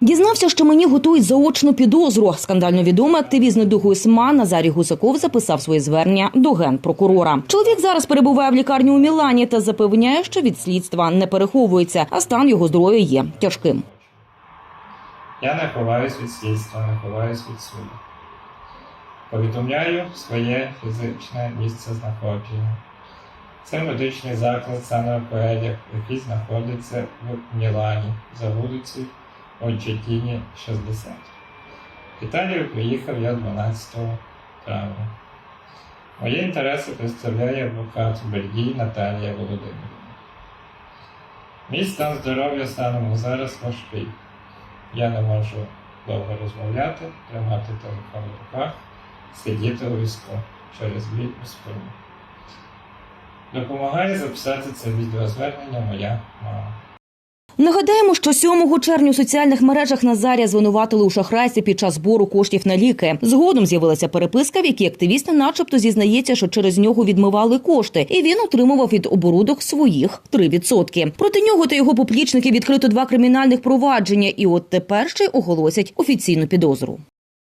Дізнався, що мені готують заочну підозру. Скандально відомий активіст недугу СМА Назарій Гусаков записав своє звернення до генпрокурора. Чоловік зараз перебуває в лікарні у Мілані та запевняє, що від слідства не переховується, а стан його здоров'я є тяжким. Я не ховаюсь від слідства, не ховаюсь від суду. Повідомляю своє фізичне місце знаходження. Це медичний заклад Санапедік, який знаходиться в Мілані за вулицею Оджетіні 60. В Італію приїхав я 12 травня. Мої інтереси представляє адвокат Бельгії Наталія Володимирівна. Мій стан здоров'я станом зараз важкий. Я не можу довго розмовляти, тримати телефон в руках, сидіти у візку через біль у спину. Допомагає записати це відеозвернення моя мама. Нагадаємо, що 7 червня у соціальних мережах Назарія звинуватили у шахрайстві під час збору коштів на ліки. Згодом з'явилася переписка, в якій активіст начебто зізнається, що через нього відмивали кошти, і він отримував від оборудок своїх 3%. Проти нього та його поплічники відкрито два кримінальних провадження, і от тепер ще й оголосять офіційну підозру.